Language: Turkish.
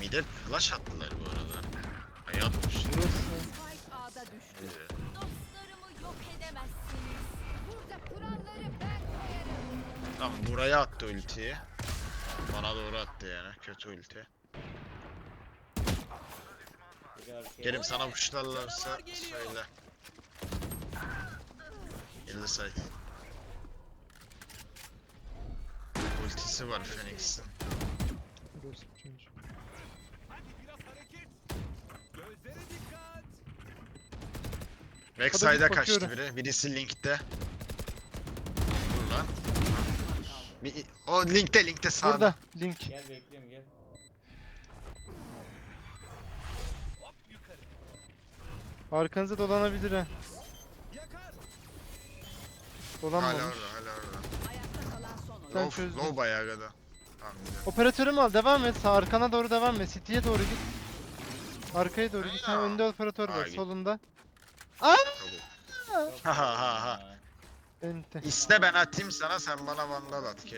Mide flash attılar bu arada. Spike A'da düştü. Güzel. Dostlarımı yok edemezsiniz. Burada kuralları ben koyarım. Tamam buraya attı ultiyi. Bana doğru attı yani. Kötü ulti. Kerim sana puşlarlarsa söyle. Geldi say. Ultisi var Phoenix'in. Backside'a kaçtı biri. Birisi linkte. Dur lan. Bir, o linkte linkte sağda. Burada link. Gel bekliyorum gel. Arkanıza dolanabilir ha. Hala Dolanmamış. orada hala orada. Ayakta kalan son oyun. Ben Low, çözdüm. low bayağı kadar. Tamam güzel. Al devam et. Sağ arkana doğru devam et. City'ye doğru git. Arkaya doğru git. Aynen. önde operatör var git. solunda. Çok Ha, ha, ha, ha. Ente. İste ben atayım sana sen bana vandal at.